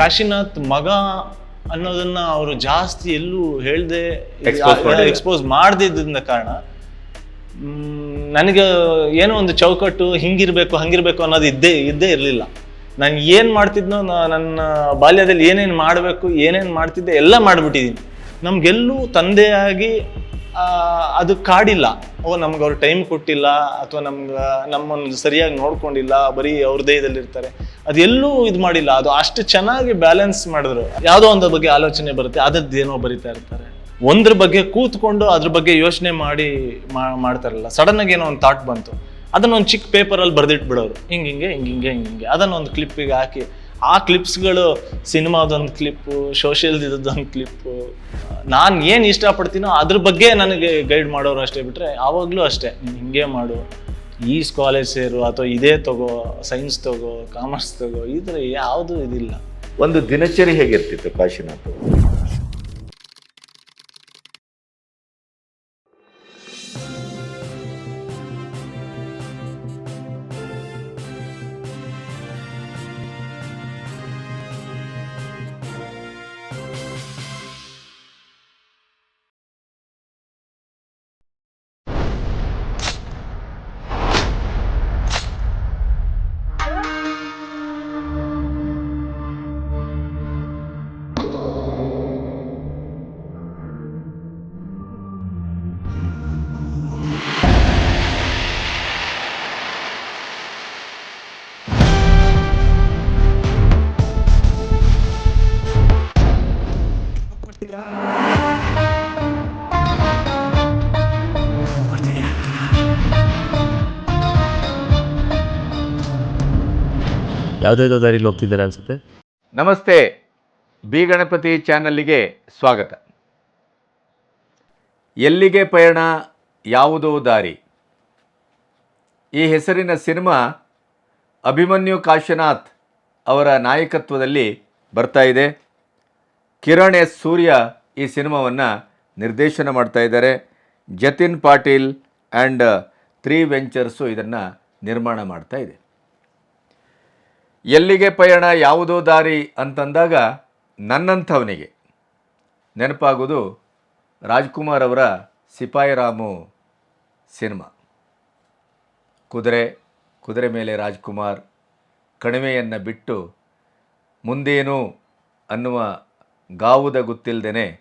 ಕಾಶಿನಾಥ್ ಮಗ ಅನ್ನೋದನ್ನ ಅವರು ಜಾಸ್ತಿ ಎಲ್ಲೂ ಹೇಳದೆ. ಎಕ್ಸ್ಪೋಸ್ ಮಾಡದಿದ್ದ ಕಾರಣ. ನನಗೆ ಏನೋ ಒಂದು ಚೌಕಟ್ಟು ಹಿಂಗಿರ್ಬೇಕು ಹಂಗಿರ್ಬೇಕು ಅನ್ನೋದು ಇದ್ದೇ ಇದ್ದೇ ಇರಲಿಲ್ಲ. ನಾನು ಏನು ಮಾಡ್ತಿದ್ನೋ ನನ್ನ ಬಾಲ್ಯದಲ್ಲಿ ಏನೇನು ಮಾಡಬೇಕು ಏನೇನು ಮಾಡ್ತಿದ್ದೆ ಎಲ್ಲ ಮಾಡಿಬಿಟ್ಟಿದ್ದೀನಿ. ನಮ್ಗೆಲ್ಲೂ ತಂದೆಯಾಗಿ ಅದು ಕಾಡಿಲ್ಲ. ಓ, ನಮ್ಗೆ ಅವ್ರು ಟೈಮ್ ಕೊಟ್ಟಿಲ್ಲ ಅಥವಾ ನಮ್ಗೆ, ನಮ್ಮನ್ನು ಸರಿಯಾಗಿ ನೋಡ್ಕೊಂಡಿಲ್ಲ, ಬರೀ ಅವ್ರ ದೇಹದಲ್ಲಿರ್ತಾರೆ. ಅದೆಲ್ಲೂ ಇದು ಮಾಡಿಲ್ಲ. ಅದು ಅಷ್ಟು ಚೆನ್ನಾಗಿ ಬ್ಯಾಲೆನ್ಸ್ ಮಾಡಿದ್ರು. ಯಾವುದೋ ಒಂದು ಬಗ್ಗೆ ಆಲೋಚನೆ ಬರುತ್ತೆ ಅದದ್ದೇನೋ ಬರಿತಾ ಇರ್ತಾರೆ. ಒಂದ್ರ ಬಗ್ಗೆ ಕೂತ್ಕೊಂಡು ಅದ್ರ ಬಗ್ಗೆ ಯೋಚನೆ ಮಾಡಿ ಮಾಡ್ತಾರಲ್ಲ ಸಡನ್ ಆಗಿ ಏನೋ ಒಂದು ಥಾಟ್ ಬಂತು. ಅದನ್ನ ಒಂದು ಚಿಕ್ಕ ಪೇಪರಲ್ಲಿ ಬರೆದಿಟ್ಬಿಡೋರು ಹಿಂಗೆ ಹಿಂಗೆ ಹಿಂಗೆ ಹಿಂಗೆ ಹಿಂಗೆ ಹಿಂಗೆ. ಅದನ್ನ ಒಂದು ಕ್ಲಿಪ್ಪಿಗೆ ಹಾಕಿ. ಆ ಕ್ಲಿಪ್ಸ್ಗಳು ಸಿನಿಮಾದೊಂದು ಕ್ಲಿಪ್ಪು ಸೋಷಿಯಲ್ ಇದ್ದೊಂದು ಕ್ಲಿಪ್ಪು ನಾನು ಏನು ಇಷ್ಟಪಡ್ತೀನೋ ಅದ್ರ ಬಗ್ಗೆ ನನಗೆ ಗೈಡ್ ಮಾಡೋರು ಅಷ್ಟೇ ಬಿಟ್ಟರೆ ಆವಾಗಲೂ ಅಷ್ಟೇ. ನೀನು ಹಿಂಗೆ ಮಾಡು, ಈ ಕಾಲೇಜ್ ಸೇರು ಅಥವಾ ಇದೇ ತಗೋ ಸೈನ್ಸ್ ತಗೋ ಕಾಮರ್ಸ್ ತಗೋ, ಈ ಥರ ಯಾವುದೂ ಇದಿಲ್ಲ. ಒಂದು ದಿನಚರಿ ಹೇಗಿರ್ತಿತ್ತು ಕಾಶಿನಾಥ್ ಅವ್ರು? ಯಾವುದಾವುದೋ ದಾರಿಲಿ ಹೋಗ್ತಿದ್ದಾರೆ ಅನ್ಸುತ್ತೆ. ನಮಸ್ತೆ, ಬಿ ಗಣಪತಿ ಚಾನಲ್ಲಿಗೆ ಸ್ವಾಗತ. ಎಲ್ಲಿಗೆ ಪಯಣ, ಯಾವುದೋ ದಾರಿ. ಈ ಹೆಸರಿನ ಸಿನಿಮಾ ಅಭಿಮನ್ಯು ಕಾಶನಾಥ್ ಅವರ ನಾಯಕತ್ವದಲ್ಲಿ ಬರ್ತಾ ಇದೆ. ಕಿರಣ್ ಎಸ್. ಸೂರ್ಯ ಈ ಸಿನಿಮಾವನ್ನು ನಿರ್ದೇಶನ ಮಾಡ್ತಾ ಇದ್ದಾರೆ. Jatin Patil and three ventures ಇದನ್ನು ನಿರ್ಮಾಣ ಮಾಡ್ತಾ ಇದೆ. ಎಲ್ಲಿಗೆ ಪಯಣ, ಯಾವುದೋ ದಾರಿ ಅಂತಂದಾಗ ನನ್ನಂಥವನಿಗೆ. ನೆನಪಾಗೋದು ರಾಜ್ಕುಮಾರ್ ಅವರ ಸಿಪಾಯಿ ರಾಮು ಸಿನಿಮಾ. ಕುದುರೆ ಕುದುರೆ ಮೇಲೆ ರಾಜ್ಕುಮಾರ್ ಕಣಿವೆಯನ್ನು ಬಿಟ್ಟು ಮುಂದೇನು ಅನ್ನುವ ಗಾವುದ ಗೊತ್ತಿಲ್ಲದೇ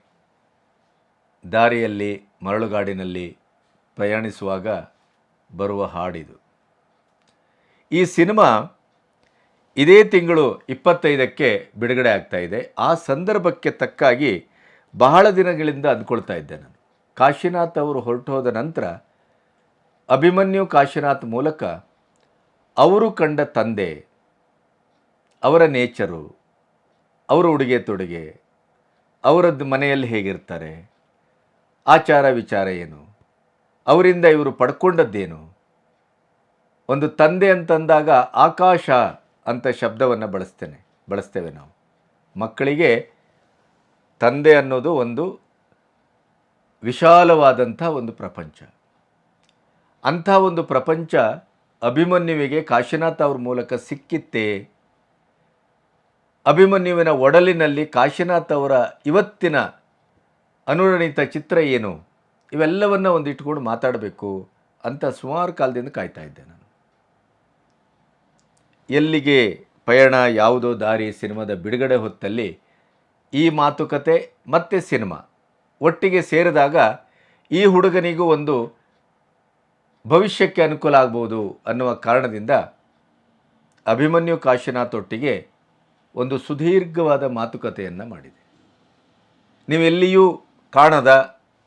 ದಾರಿಯಲ್ಲಿ, ಮರಳುಗಾಡಿನಲ್ಲಿ ಪ್ರಯಾಣಿಸುವಾಗ ಬರುವ ಹಾಡಿದು. ಈ ಸಿನಿಮಾ ಇದೇ ತಿಂಗಳು ಇಪ್ಪತ್ತೈದಕ್ಕೆ ಬಿಡುಗಡೆ ಆಗ್ತಾ ಇದೆ. ಆ ಸಂದರ್ಭಕ್ಕೆ ತಕ್ಕಾಗಿ ಬಹಳ ದಿನಗಳಿಂದ ಅಂದ್ಕೊಳ್ತಾ ಇದ್ದೆ ನಾನು. ಕಾಶಿನಾಥ್ ಅವರು ಹೊರಟು ಹೋದ ನಂತರ ಅಭಿಮನ್ಯು ಕಾಶಿನಾಥ್ ಮೂಲಕ ಅವರು ಕಂಡ ತಂದೆ, ಅವರ ನೇಚರು, ಅವರ ಉಡುಗೆ ತೊಡುಗೆ, ಅವರದ್ದು ಮನೆಯಲ್ಲಿ ಹೇಗಿರ್ತಾರೆ, ಆಚಾರ ವಿಚಾರ ಏನು, ಅವರಿಂದ ಇವರು ಪಡ್ಕೊಂಡದ್ದೇನು, ಒಂದು ತಂದೆ ಅಂತಂದಾಗ ಆಕಾಶ ಅಂತ ಶಬ್ದವನ್ನು ಬಳಸ್ತೇನೆ, ಬಳಸ್ತೇವೆ ನಾವು. ಮಕ್ಕಳಿಗೆ ತಂದೆ ಅನ್ನೋದು ಒಂದು ವಿಶಾಲವಾದಂಥ ಒಂದು ಪ್ರಪಂಚ. ಅಂಥ ಒಂದು ಪ್ರಪಂಚ ಅಭಿಮನ್ಯುವಿಗೆ ಕಾಶಿನಾಥ್ ಅವ್ರ ಮೂಲಕ ಸಿಕ್ಕಿತ್ತೇ, ಅಭಿಮನ್ಯುವಿನ ಒಡಲಿನಲ್ಲಿ ಕಾಶಿನಾಥ್ ಅವರ ಇವತ್ತಿನ ಅನುರಣಿತ ಚಿತ್ರ ಏನು? ಇವೆಲ್ಲವನ್ನು ಒಂದು ಇಟ್ಕೊಂಡು ಮಾತಾಡಬೇಕು ಅಂತ ಸುಮಾರು ಕಾಲದಿಂದ ಕಾಯ್ತಾ ಇದ್ದೆ ನಾನು. ಎಲ್ಲಿಗೆ ಪಯಣ ಯಾವುದೋ ದಾರಿ ಸಿನಿಮಾದ ಬಿಡುಗಡೆ ಹೊತ್ತಲ್ಲಿ ಈ ಮಾತುಕತೆ ಮತ್ತೆ ಸಿನಿಮಾ ಒಟ್ಟಿಗೆ ಸೇರಿದಾಗ ಈ ಹುಡುಗನಿಗೂ ಒಂದು ಭವಿಷ್ಯಕ್ಕೆ ಅನುಕೂಲ ಆಗ್ಬೋದು ಅನ್ನುವ ಕಾರಣದಿಂದ ಅಭಿಮನ್ಯು ಕಾಶಿನಾಥ್ ಒಟ್ಟಿಗೆ ಒಂದು ಸುದೀರ್ಘವಾದ ಮಾತುಕತೆಯನ್ನು ಮಾಡಿದೆ. ನೀವೆಲ್ಲಿಯೂ ಕಾಣದ,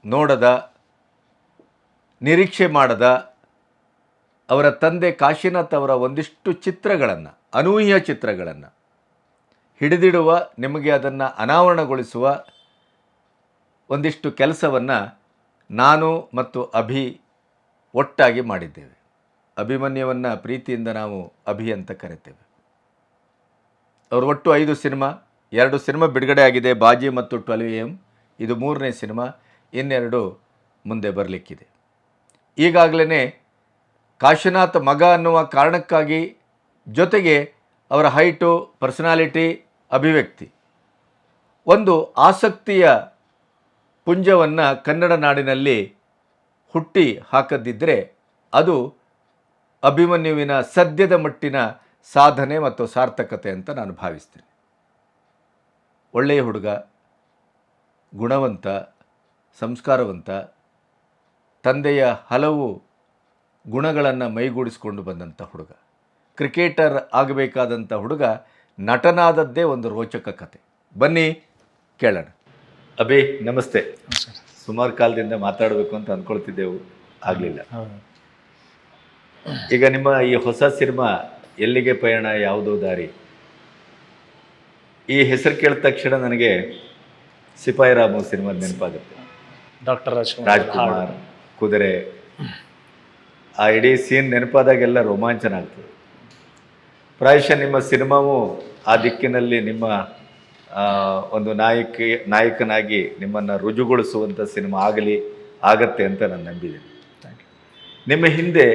ನೋಡದ, ನಿರೀಕ್ಷೆ ಮಾಡದ ಅವರ ತಂದೆ ಕಾಶಿನಾಥ್ ಅವರ ಒಂದಿಷ್ಟು ಚಿತ್ರಗಳನ್ನು, ಅನೂಹ್ಯ ಚಿತ್ರಗಳನ್ನು ಹಿಡಿದಿಡುವ, ನಿಮಗೆ ಅದನ್ನು ಅನಾವರಣಗೊಳಿಸುವ ಒಂದಿಷ್ಟು ಕೆಲಸವನ್ನು ನಾನು ಮತ್ತು ಅಭಿ ಒಟ್ಟಾಗಿ ಮಾಡಿದ್ದೇವೆ. ಅಭಿಮನ್ಯವನ್ನು ಪ್ರೀತಿಯಿಂದ ನಾವು ಅಭಿ ಅಂತ ಕರಿತೇವೆ. ಅವರು ಒಟ್ಟು ಐದು ಸಿನಿಮಾ, ಎರಡು ಸಿನಿಮಾ ಬಿಡುಗಡೆ ಆಗಿದೆ, ಬಾಜಿ ಮತ್ತು ಟ್ವೆಲ್ವ್ ಎಂ ಇದು ಮೂರನೇ ಸಿನಿಮಾ, ಇನ್ನೆರಡು ಮುಂದೆ ಬರಲಿಕ್ಕಿದೆ. ಈಗಾಗಲೇ ಕಾಶಿನಾಥ್ ಮಗ ಅನ್ನುವ ಕಾರಣಕ್ಕಾಗಿ ಜೊತೆಗೆ ಅವರ ಹೈಟು, ಪರ್ಸನಾಲಿಟಿ, ಅಭಿವ್ಯಕ್ತಿ. ಒಂದು ಆಸಕ್ತಿಯ ಪುಂಜವನ್ನು ಕನ್ನಡ ನಾಡಿನಲ್ಲಿ ಹುಟ್ಟಿ ಹಾಕದಿದ್ದರೆ ಅದು ಅಭಿಮನ್ಯುವಿನ ಸದ್ಯದ ಮಟ್ಟಿನ ಸಾಧನೆ ಮತ್ತು ಸಾರ್ಥಕತೆ ಅಂತ ನಾನು ಭಾವಿಸ್ತೇನೆ. ಒಳ್ಳೆಯ ಹುಡುಗ, ಗುಣವಂತ, ಸಂಸ್ಕಾರವಂತ, ತಂದೆಯ ಹಲವು ಗುಣಗಳನ್ನು ಮೈಗೂಡಿಸಿಕೊಂಡು ಬಂದಂಥ ಹುಡುಗ. ಕ್ರಿಕೆಟರ್ ಆಗಬೇಕಾದಂಥ ಹುಡುಗ ನಟನಾದದ್ದೇ ಒಂದು ರೋಚಕ ಕತೆ. ಬನ್ನಿ ಕೇಳೋಣ. ಅಭಿ ನಮಸ್ತೆ. ಸುಮಾರು ಕಾಲದಿಂದ ಮಾತಾಡಬೇಕು ಅಂತ ಅಂದ್ಕೊಳ್ತಿದ್ದೆವು ಆಗಲಿಲ್ಲ. ಈಗ ನಿಮ್ಮ ಈ ಹೊಸ ಸಿನಿಮಾ ಎಲ್ಲಿಗೆ ಪಯಣ ಯಾವುದೋ ದಾರಿ? ಈ ಹೆಸರು ಕೇಳಿದ ತಕ್ಷಣ ನನಗೆ ಸಿಪಾಯಿ ರಾಮು ಸಿನಿಮಾ ನೆನಪಾಗುತ್ತೆ. ಡಾಕ್ಟರ್ ರಾಜ್ಕುಮಾರ್. ರಾಜ್ಕುಮಾರ್ ಕುದುರೆ ಆ ಇಡೀ ಸೀನ್ ನೆನಪಾದಾಗೆಲ್ಲ ರೋಮಾಂಚನ ಆಗ್ತದೆ. ಪ್ರಾಯಶಃ ನಿಮ್ಮ ಸಿನಿಮಾವು ಆ ದಿಕ್ಕಿನಲ್ಲಿ ನಿಮ್ಮ ಒಂದು ನಾಯಕಿ, ನಾಯಕನಾಗಿ ನಿಮ್ಮನ್ನು ರುಜುಗೊಳಿಸುವಂಥ ಸಿನಿಮಾ ಆಗಲಿ, ಆಗತ್ತೆ ಅಂತ ನಾನು ನಂಬಿದ್ದೇನೆ. ನಿಮ್ಮ ಹಿಂದೆ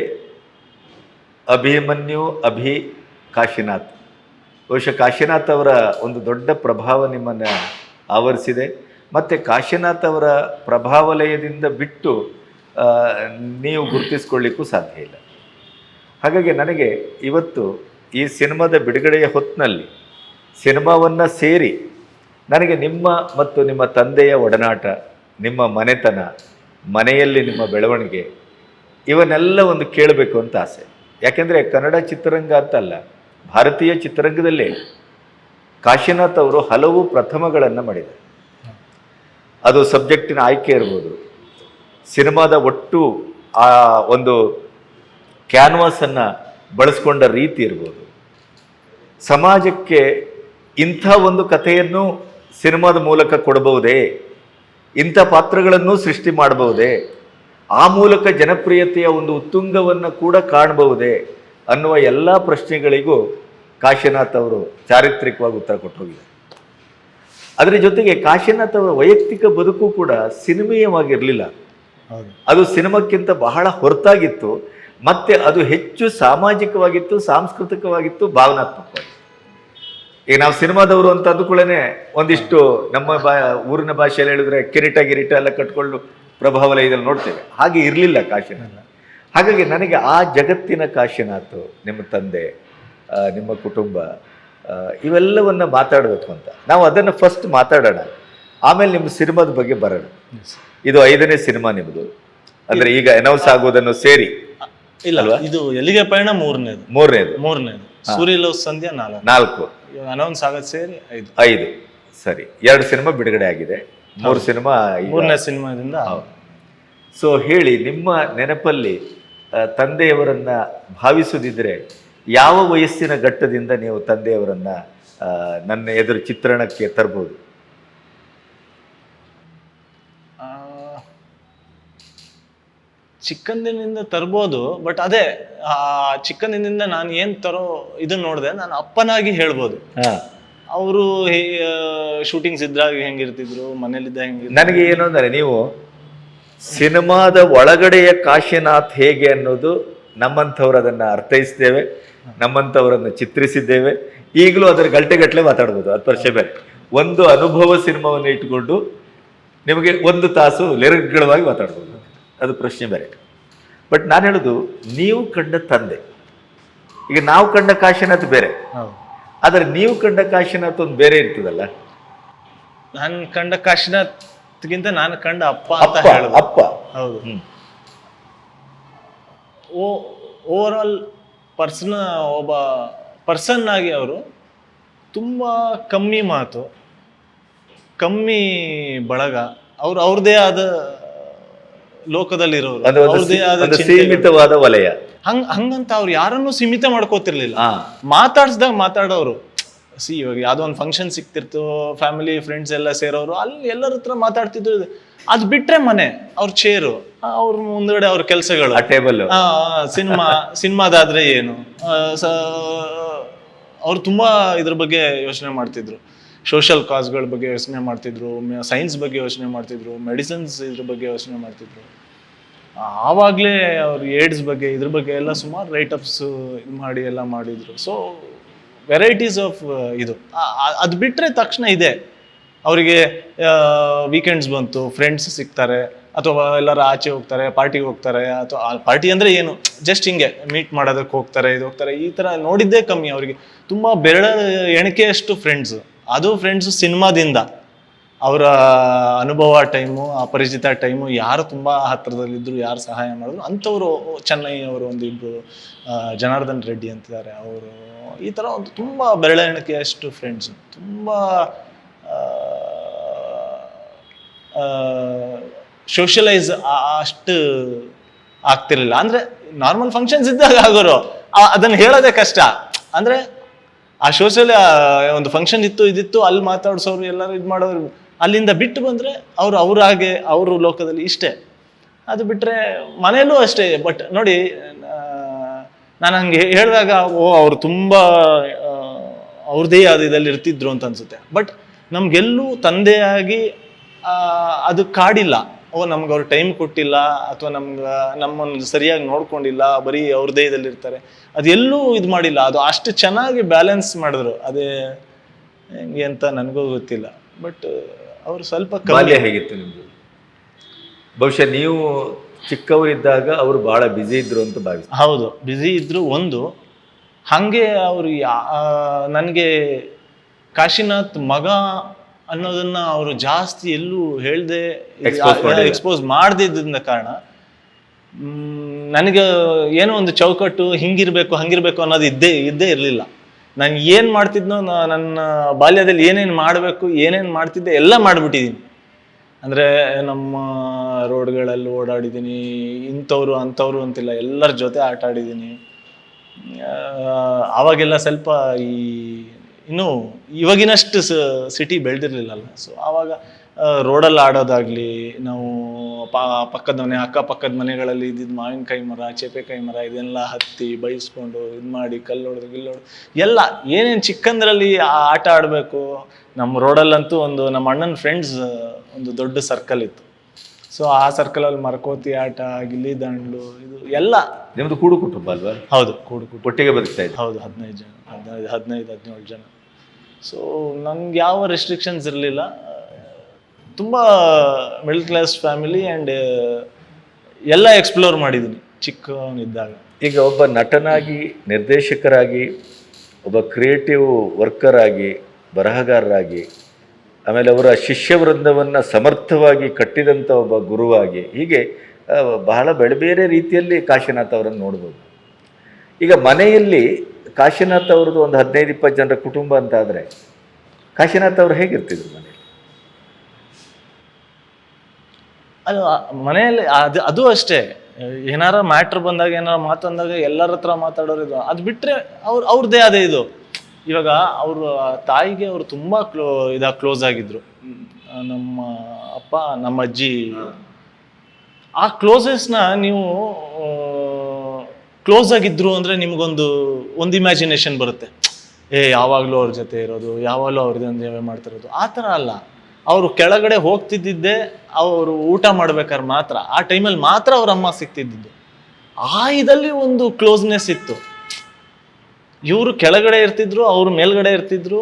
ಅಭಿಮನ್ಯು, ಅಭಿ, ಕಾಶಿನಾಥ್. ಬಹುಶಃ ಕಾಶಿನಾಥ್ ಅವರ ಒಂದು ದೊಡ್ಡ ಪ್ರಭಾವ ನಿಮ್ಮನ್ನು ಆವರಿಸಿದೆ. ಮತ್ತು ಕಾಶಿನಾಥ್ ಅವರ ಪ್ರಭಾವಲಯದಿಂದ ಬಿಟ್ಟು ನೀವು ಗುರುತಿಸ್ಕೊಳ್ಳಿಕ್ಕೂ ಸಾಧ್ಯ ಇಲ್ಲ. ಹಾಗಾಗಿ ನನಗೆ ಇವತ್ತು ಈ ಸಿನಿಮಾದ ಬಿಡುಗಡೆಯ ಹೊತ್ತಿನಲ್ಲಿ ಸಿನಿಮಾವನ್ನು ಸೇರಿ ನನಗೆ ನಿಮ್ಮ ಮತ್ತು ನಿಮ್ಮ ತಂದೆಯ ಒಡನಾಟ, ನಿಮ್ಮ ಮನೆತನ, ಮನೆಯಲ್ಲಿ ನಿಮ್ಮ ಬೆಳವಣಿಗೆ ಇವನ್ನೆಲ್ಲ ಒಂದು ಕೇಳಬೇಕು ಅಂತ ಆಸೆ. ಯಾಕೆಂದರೆ ಕನ್ನಡ ಚಿತ್ರರಂಗ ಅಂತಲ್ಲ, ಭಾರತೀಯ ಚಿತ್ರರಂಗದಲ್ಲೇ ಕಾಶಿನಾಥ್ ಅವರು ಹಲವು ಪ್ರಥಮಗಳನ್ನು ಮಾಡಿದ್ದಾರೆ. ಅದು ಸಬ್ಜೆಕ್ಟಿನ ಆಯ್ಕೆ ಇರ್ಬೋದು ಸಿನಿಮಾದ ಒಟ್ಟು, ಆ, ಒಂದು ಕ್ಯಾನ್ವಾಸನ್ನು ಬಳಸ್ಕೊಂಡ ರೀತಿ ಇರ್ಬೋದು. ಸಮಾಜಕ್ಕೆ ಇಂಥ ಒಂದು ಕಥೆಯನ್ನು ಸಿನಿಮಾದ ಮೂಲಕ ಕೊಡಬಹುದೇ? ಇಂಥ ಪಾತ್ರಗಳನ್ನು ಸೃಷ್ಟಿ ಮಾಡಬಹುದೇ? ಆ ಮೂಲಕ ಜನಪ್ರಿಯತೆಯ ಒಂದು ಉತ್ತುಂಗವನ್ನು ಕೂಡ ಕಾಣಬಹುದೇ? ಅನ್ನುವ ಎಲ್ಲ ಪ್ರಶ್ನೆಗಳಿಗೂ ಕಾಶಿನಾಥ್ ಅವರು ಚಾರಿತ್ರಿಕವಾಗಿ ಉತ್ತರ ಕೊಟ್ಟು ಅದರ ಜೊತೆಗೆ ಕಾಶಿನಾಥ್ ಅವರ ವೈಯಕ್ತಿಕ ಬದುಕು ಕೂಡ ಸಿನಿಮೀಯವಾಗಿರಲಿಲ್ಲ. ಅದು ಸಿನಿಮಾಕ್ಕಿಂತ ಬಹಳ ಹೊರತಾಗಿತ್ತು ಮತ್ತೆ ಅದು ಹೆಚ್ಚು ಸಾಮಾಜಿಕವಾಗಿತ್ತು ಸಾಂಸ್ಕೃತಿಕವಾಗಿತ್ತು ಭಾವನಾತ್ಮಕವಾಗಿತ್ತು. ಈಗ ನಾವು ಸಿನಿಮಾದವರು ಅಂತ ಅಂದುಕೊಳ್ಳೇ ಒಂದಿಷ್ಟು ನಮ್ಮ ಬಾ ಊರಿನ ಭಾಷೆಯಲ್ಲಿ ಹೇಳಿದ್ರೆ ಕಿರೀಟ ಗಿರೀಟ ಎಲ್ಲ ಕಟ್ಕೊಂಡು ಪ್ರಭಾವಲಯದಲ್ಲಿ ನೋಡ್ತೇವೆ. ಹಾಗೆ ಇರಲಿಲ್ಲ ಕಾಶಿನಾಥ. ಹಾಗಾಗಿ ನನಗೆ ಆ ಜಗತ್ತಿನ ಕಾಶಿನಾಥ್ ನಿಮ್ಮ ತಂದೆ ನಿಮ್ಮ ಕುಟುಂಬ ಇವೆಲ್ಲವನ್ನು ಇವೆಲ್ಲವನ್ನ ಮಾತಾಡಬೇಕು ಅಂತ. ನಾವು ಅದನ್ನು ಫಸ್ಟ್ ಮಾತಾಡೋಣ. ಆಮೇಲೆ ನಿಮ್ಮ ಸಿನಿಮಾದ ಬಗ್ಗೆ ಬರೋಣ. ಇದು ಐದನೇ ಸಿನಿಮಾ ನಿಮ್ದು. ಅಂದ್ರೆ ಈಗ ಅನೌನ್ಸ್ ಆಗೋದನ್ನು ಸೇರಿ. ಇಲ್ಲ ಇದು ಎಲ್ಲಿಗೆ ಪಯಣ ಮೂರನೇದು. ಮೂರನೇದು. ಮೂರನೇದು. ಸೂರ್ಯ ಲವ್ ಸಂಧ್ಯಾ ನಾಲ್ಕು. ನಾಲ್ಕು. ಅನೌನ್ಸ್ ಆಗೋದು ಸೇರಿ ಐದು. ಐದು. ಸರಿ. ಎರಡು ಸಿನಿಮಾ ಬಿಡುಗಡೆ ಆಗಿದೆ. ಮೂರು ಸಿನಿಮಾ ಮೂರನೇ ಸಿನಿಮಾದಿಂದ ಸೊ ಹೇಳಿ ನಿಮ್ಮ ನೆನಪಲ್ಲಿ ತಂದೆಯವರನ್ನ ಭಾವಿಸುದಿದ್ರೆ ಯಾವ ವಯಸ್ಸಿನ ಘಟ್ಟದಿಂದ ನೀವು ತಂದೆಯವರನ್ನ ನನ್ನ ಎದುರು ಚಿತ್ರಣಕ್ಕೆ ತರ್ಬೋದು ಆ, ಚಿಕ್ಕಂದಿನಿಂದ ತರ್ಬೋದು ಬಟ್ ಅದೇ ಆ ಚಿಕ್ಕಂದಿನಿಂದ ನಾನು ಏನ್ ತರೋ ಇದನ್ನ ನೋಡಿದೆ ನಾನು ಅಪ್ಪನಾಗಿ ಹೇಳ್ಬೋದು. ಅವರು ಶೂಟಿಂಗ್ಸ್ ಇದ್ರಾಗ ಹೆಂಗಿರ್ತಿದ್ರು ಮನೇಲಿದ್ದ ಹೆಂಗ ನನಗೆ ಏನು ಅಂದರೆ ನೀವು ಸಿನಿಮಾದ ಒಳಗಡೆಯ ಕಾಶಿನಾಥ್ ಹೇಗೆ ಅನ್ನೋದು ನಮ್ಮಂಥವ್ರು ಅದನ್ನು ಅರ್ಥೈಸಿದ್ದೇವೆ ನಮ್ಮಂಥವ್ರನ್ನು ಚಿತ್ರಿಸಿದ್ದೇವೆ. ಈಗಲೂ ಅದರ ಗಂಟೆಗಟ್ಟಲೆ ಮಾತಾಡ್ಬೋದು ಹತ್ತು ವರ್ಷ ಬೇರೆ ಒಂದು ಅನುಭವ ಸಿನಿಮಾವನ್ನು ಇಟ್ಕೊಂಡು ನಿಮಗೆ ಒಂದು ತಾಸು ಲಿರಿಕ್ಗಳವಾಗಿ ಮಾತಾಡ್ಬೋದು. ಅದು ಪ್ರಶ್ನೆ ಬೇರೆ. ಬಟ್ ನಾನು ಹೇಳೋದು ನೀವು ಕಂಡ ತಂದೆ. ಈಗ ನಾವು ಕಂಡ ಕಾಶಿನಾಥ್ ಬೇರೆ. ಆದರೆ ನೀವು ಕಂಡ ಕಾಶಿನಾಥ್ ಒಂದು ಬೇರೆ ಇರ್ತದಲ್ಲ? ನಾನು ಕಂಡ ಕಾಶಿನಾಥ್ಗಿಂತ ನಾನು ಕಂಡ ಅಪ್ಪ ಅಂತ ಹೇಳೋದು. ಅಪ್ಪ. ಹೌದು. ಓ ಓವರ್ ಆಲ್ ಪರ್ಸನ್ ಒಬ್ಬ ಪರ್ಸನ್ ಆಗಿ ಅವರು ತುಂಬ ಕಮ್ಮಿ ಮಾತು ಕಮ್ಮಿ ಬಳಗ. ಅವ್ರು ಅವ್ರದೇ ಆದ ಲೋಕದಲ್ಲಿರೋರು. ಸೀಮಿತವಾದ ವಲಯ. ಹಂಗ ಹಂಗಂತ ಅವ್ರು ಯಾರನ್ನೂ ಸೀಮಿತ ಮಾಡ್ಕೋತಿರ್ಲಿಲ್ಲ. ಮಾತಾಡ್ಸ್ದಾಗ ಮಾತಾಡೋರು. ಸಿ ಇವಾಗ ಯಾವ್ದೋ ಒಂದು ಫಂಕ್ಷನ್ ಸಿಕ್ತಿರ್ತು ಫ್ಯಾಮಿಲಿ ಫ್ರೆಂಡ್ಸ್ ಎಲ್ಲ ಸೇರೋರು ಅಲ್ಲಿ ಎಲ್ಲರ ಹತ್ರ ಮಾತಾಡ್ತಿದ್ರು. ಅದ್ ಬಿಟ್ರೆ ಮನೆ ಅವ್ರ ಚೇರು ಅವ್ರ ಮುಂದ್ಗಡೆ ಅವ್ರ ಕೆಲಸಗಳು. ಆ ಟೇಬಲ್ ಸಿನಿಮಾ ಸಿನಿಮಾದಾದ್ರೆ ಏನು? ಅವ್ರು ತುಂಬಾ ಇದ್ರ ಬಗ್ಗೆ ಯೋಚನೆ ಮಾಡ್ತಿದ್ರು. ಸೋಷಿಯಲ್ ಕಾಸ್ಗಳ ಬಗ್ಗೆ ಯೋಚನೆ ಮಾಡ್ತಿದ್ರು ಸೈನ್ಸ್ ಬಗ್ಗೆ ಯೋಚನೆ ಮಾಡ್ತಿದ್ರು ಮೆಡಿಸಿನ್ಸ್ ಇದ್ರ ಬಗ್ಗೆ ಯೋಚನೆ ಮಾಡ್ತಿದ್ರು. ಆವಾಗಲೇ ಅವ್ರು ಏಡ್ಸ್ ಬಗ್ಗೆ, ಇದ್ರ ಬಗ್ಗೆ ಎಲ್ಲ ಸುಮಾರು ರೈಟಪ್ಸ್ ಇದು ಮಾಡಿ ಎಲ್ಲ ಮಾಡಿದ್ರು. ಸೊ ವೆರೈಟೀಸ್ ಆಫ್ ಇದು. ಅದು ಬಿಟ್ಟರೆ ತಕ್ಷಣ ಇದೆ. ಅವರಿಗೆ ವೀಕೆಂಡ್ಸ್ ಬಂತು ಫ್ರೆಂಡ್ಸ್ ಸಿಗ್ತಾರೆ, ಅಥವಾ ಎಲ್ಲರೂ ಆಚೆ ಹೋಗ್ತಾರೆ ಪಾರ್ಟಿಗೆ ಹೋಗ್ತಾರೆ, ಅಥವಾ ಪಾರ್ಟಿ ಅಂದರೆ ಏನು? ಜಸ್ಟ್ ಹಿಂಗೆ ಮೀಟ್ ಮಾಡೋದಕ್ಕೆ ಹೋಗ್ತಾರೆ, ಇದು ಹೋಗ್ತಾರೆ, ಈ ಥರ ನೋಡಿದ್ದೇ ಕಮ್ಮಿ ಅವರಿಗೆ. ತುಂಬ ಬೆರಳ ಎಣಿಕೆಯಷ್ಟು ಫ್ರೆಂಡ್ಸ್ ಅದು ಫ್ರೆಂಡ್ಸು ಸಿನಿಮಾದಿಂದ. ಅವರ ಅನುಭವ ಟೈಮು, ಅಪರಿಚಿತ ಟೈಮು, ಯಾರು ತುಂಬ ಹತ್ತಿರದಲ್ಲಿದ್ದರು ಯಾರು ಸಹಾಯ ಮಾಡಿದ್ರು, ಅಂಥವರು ಚೆನ್ನೈ ಅವರು ಒಂದಿಬ್ಬರು ಜನಾರ್ದನ್ ರೆಡ್ಡಿ ಅಂತಿದ್ದಾರೆ. ಅವರು ಈ ಥರ ಒಂದು ತುಂಬ ಬೆರಳೆಣಿಕೆಯಷ್ಟು ಫ್ರೆಂಡ್ಸು ತುಂಬ ಸೋಷಲೈಸ್ ಅಷ್ಟು ಆಗ್ತಿರಲಿಲ್ಲ. ಅಂದರೆ ನಾರ್ಮಲ್ ಫಂಕ್ಷನ್ಸ್ ಇದ್ದಾಗ ಆಗೋರು ಅದನ್ನ ಹೇಳೋದೇ ಕಷ್ಟ. ಅಂದರೆ ಆ ಸೋಷಲ್ ಒಂದು ಫಂಕ್ಷನ್ ಇತ್ತು, ಇದಿತ್ತು, ಅಲ್ಲಿ ಮಾತಾಡ್ಸೋರು ಎಲ್ಲರೂ ಇದು ಮಾಡೋರು. ಅಲ್ಲಿಂದ ಬಿಟ್ಟು ಬಂದರೆ ಅವರು ಅವ್ರ ಹಾಗೆ, ಅವರು ಲೋಕದಲ್ಲಿ ಇಷ್ಟೇ. ಅದು ಬಿಟ್ಟರೆ ಮನೆಯಲ್ಲೂ ಅಷ್ಟೇ ಬಟ್ ನೋಡಿ ನಾನು ಹಂಗೆ ಹೇಳಿದಾಗ, ಓ, ಅವರು ತುಂಬ ಅವ್ರದ್ದೇ ಆದ ಇದರಲ್ಲಿ ಇರ್ತಿದ್ರು ಅಂತ ಅನ್ಸುತ್ತೆ. ಬಟ್ ನಮಗೆಲ್ಲೂ ತಂದೆಯಾಗಿ ಅದು ಕಾಡಿಲ್ಲ. ಓ ನಮ್ಗೆ ಅವ್ರು ಟೈಮ್ ಕೊಟ್ಟಿಲ್ಲ ಅಥವಾ ನಮ್ಗೆ ನಮ್ಮನ್ನು ಸರಿಯಾಗಿ ನೋಡ್ಕೊಂಡಿಲ್ಲ ಬರೀ ಅವ್ರ ಇದಲ್ಲಿ ಇರ್ತಾರೆ ಅದೆಲ್ಲೂ ಇದು ಮಾಡಿಲ್ಲ. ಅದು ಅಷ್ಟು ಚೆನ್ನಾಗಿ ಬ್ಯಾಲೆನ್ಸ್ ಮಾಡಿದ್ರು. ಅದೇ ಹೆಂಗೆ ಅಂತ ನನಗೂ ಗೊತ್ತಿಲ್ಲ. ಬಟ್ ಅವರು ಸ್ವಲ್ಪ ಬಾಲ್ಯ ಹೇಗಿತ್ತು ನಿಮ್ಮದು ಬಹುಶಃ ನೀವು ಚಿಕ್ಕವರಿದ್ದಾಗ ಅವರು ಬಹಳ ಬ್ಯುಸಿ ಇದ್ರು ಅಂತ ಭಾವಿಸ್ತೀನಿ. ಹೌದು. ಬ್ಯುಸಿ ಇದ್ರು ಒಂದು. ಹಾಗೆ ಅವರು ನನಗೆ ಕಾಶಿನಾಥ್ ಮಗ ಅನ್ನೋದನ್ನ ಅವರು ಜಾಸ್ತಿ ಎಲ್ಲೂ ಹೇಳದೆ. ಎಕ್ಸ್ಪೋಸ್ ಮಾಡದಿದ್ದ ಕಾರಣ ನನಗೆ ಏನೋ ಒಂದು ಚೌಕಟ್ಟು ಹಿಂಗಿರ್ಬೇಕು ಹಂಗಿರ್ಬೇಕು ಅನ್ನೋದು ಇದ್ದೇ ಇದ್ದೇ ಇರಲಿಲ್ಲ. ನಾನು ಏನು ಮಾಡ್ತಿದ್ನೋ ನನ್ನ ಬಾಲ್ಯದಲ್ಲಿ ಏನೇನು ಮಾಡಬೇಕು ಏನೇನು ಮಾಡ್ತಿದ್ದೆ ಎಲ್ಲ ಮಾಡಿಬಿಟ್ಟಿದ್ದೀನಿ. ಅಂದರೆ ನಮ್ಮ ರೋಡ್ಗಳಲ್ಲಿ ಓಡಾಡಿದ್ದೀನಿ ಇಂಥವ್ರು ಅಂಥವ್ರು ಅಂತಿಲ್ಲ ಎಲ್ಲರ ಜೊತೆ ಆಟ ಆಡಿದ್ದೀನಿ ಆವಾಗೆಲ್ಲ ಸ್ವಲ್ಪ ಈ ಇನ್ನೂ ಇವಾಗಿನಷ್ಟು ಸಿಟಿ ಬೆಳೆದಿರಲಿಲ್ಲಲ್ಲ. ಸೊ ಆವಾಗ ರೋಡಲ್ಲಿ ಆಡೋದಾಗ್ಲಿ ನಾವು ಪ ಪಕ್ಕದ ಮನೆ ಅಕ್ಕಪಕ್ಕದ ಮನೆಗಳಲ್ಲಿ ಇದ್ದಿದ್ದು ಮಾವಿನಕಾಯಿ ಮರ ಚೇಪೆಕಾಯಿ ಮರ ಇದೆಲ್ಲ ಹತ್ತಿ ಬೈಸ್ಕೊಂಡು ಇದು ಮಾಡಿ ಕಲ್ಲೊಡೆದು ಗಿಲ್ಲೊಡೆದು ಎಲ್ಲ ಏನೇನು ಚಿಕ್ಕಂದ್ರಲ್ಲಿ ಆ ಆಟ ಆಡಬೇಕು ನಮ್ಮ ರೋಡಲ್ಲಂತೂ ಒಂದು ನಮ್ಮ ಅಣ್ಣನ ಫ್ರೆಂಡ್ಸ್ ಒಂದು ದೊಡ್ಡ ಸರ್ಕಲ್ ಇತ್ತು. ಸೊ ಆ ಸರ್ಕಲಲ್ಲಿ ಮರಕೋತಿ ಆಟ ಗಿಲ್ಲಿ ದಂಡು ಇದು ಎಲ್ಲ ನಿಮ್ದು ಕೂಡು ಕುಟುಂಬ ಅಲ್ವಾ? ಹೌದು. ಕೂಡು ಕುಟುಂಬ. ಒಟ್ಟಿಗೆ ಬದುಕ್ತಾ ಹೌದು ಹದಿನೈದು ಜನ ಹದಿನೈದು ಹದಿನೈದು ಹದಿನೇಳು ಜನ. ಸೊ ನಂಗೆ ಯಾವ ರೆಸ್ಟ್ರಿಕ್ಷನ್ಸ್ ಇರಲಿಲ್ಲ. ತುಂಬ ಮಿಡಲ್ ಕ್ಲಾಸ್ ಫ್ಯಾಮಿಲಿ ಆ್ಯಂಡ್ ಎಲ್ಲ ಎಕ್ಸ್ಪ್ಲೋರ್ ಮಾಡಿದ್ದೀನಿ ಚಿಕ್ಕವನಿದ್ದಾಗ. ಈಗ ಒಬ್ಬ ನಟನಾಗಿ, ನಿರ್ದೇಶಕರಾಗಿ, ಒಬ್ಬ ಕ್ರಿಯೇಟಿವ್ ವರ್ಕರ್ ಆಗಿ ಬರಹಗಾರರಾಗಿ, ಆಮೇಲೆ ಅವರ ಶಿಷ್ಯವೃಂದವನ್ನು ಸಮರ್ಥವಾಗಿ ಕಟ್ಟಿದಂಥ ಒಬ್ಬ ಗುರುವಾಗಿ, ಹೀಗೆ ಬಹಳ ಬೇರೆ ಬೇರೆ ರೀತಿಯಲ್ಲಿ ಕಾಶಿನಾಥ್ ಅವರನ್ನು ನೋಡ್ಬೋದು. ಈಗ ಮನೆಯಲ್ಲಿ ಕಾಶಿನಾಥ್ ಅವ್ರದ್ದು ಒಂದು ಹದಿನೈದು, ಇಪ್ಪತ್ತು ಜನರ ಕುಟುಂಬ ಅಂತ ಆದರೆ ಕಾಶಿನಾಥ್ ಅವರು ಹೇಗಿರ್ತಿದ್ರು ಮನೆಯಲ್ಲಿ ಅದು ಮನೆಯಲ್ಲಿ, ಅದು ಅದು ಅಷ್ಟೇ. ಏನಾರ ಮ್ಯಾಟ್ರ್ ಬಂದಾಗ, ಏನಾರ ಮಾತಂದಾಗ ಎಲ್ಲರ ಹತ್ರ ಮಾತಾಡೋರು ಇದು. ಅದು ಬಿಟ್ಟರೆ ಅವ್ರು ಅವ್ರದ್ದೇ ಅದೇ ಇದು. ಇವಾಗ ಅವರು ತಾಯಿಗೆ ಅವರು ತುಂಬ ಕ್ಲೋ ಇದಾಗಿ ಕ್ಲೋಸ್ ಆಗಿದ್ರು. ನಮ್ಮ ಅಪ್ಪ, ನಮ್ಮ ಅಜ್ಜಿ. ಆ ಕ್ಲೋಸಸ್ನ ನೀವು ಕ್ಲೋಸ್ ಆಗಿದ್ರು ಅಂದರೆ ನಿಮಗೊಂದು ಒಂದು ಇಮ್ಯಾಜಿನೇಷನ್ ಬರುತ್ತೆ. ಏ, ಯಾವಾಗಲೂ ಅವ್ರ ಜೊತೆ ಇರೋದು, ಯಾವಾಗಲೂ ಅವ್ರದ್ದು ಎಂಜಾಯ್ ಮಾಡ್ತಿರೋದು. ಆ ಥರ ಅಲ್ಲ. ಅವರು ಕೆಳಗಡೆ ಹೋಗ್ತಿದ್ದಿದ್ದೆ ಅವರು ಊಟ ಮಾಡ್ಬೇಕಾದ್ರೆ ಮಾತ್ರ, ಆ ಟೈಮಲ್ಲಿ ಮಾತ್ರ ಅವ್ರ ಅಮ್ಮ ಸಿಗ್ತಿದ್ದಿದ್ದು. ಆ ಇದಲ್ಲಿ ಒಂದು ಕ್ಲೋಸ್ನೆಸ್ ಇತ್ತು. ಇವರು ಕೆಳಗಡೆ ಇರ್ತಿದ್ರು, ಅವರು ಮೇಲ್ಗಡೆ ಇರ್ತಿದ್ರು.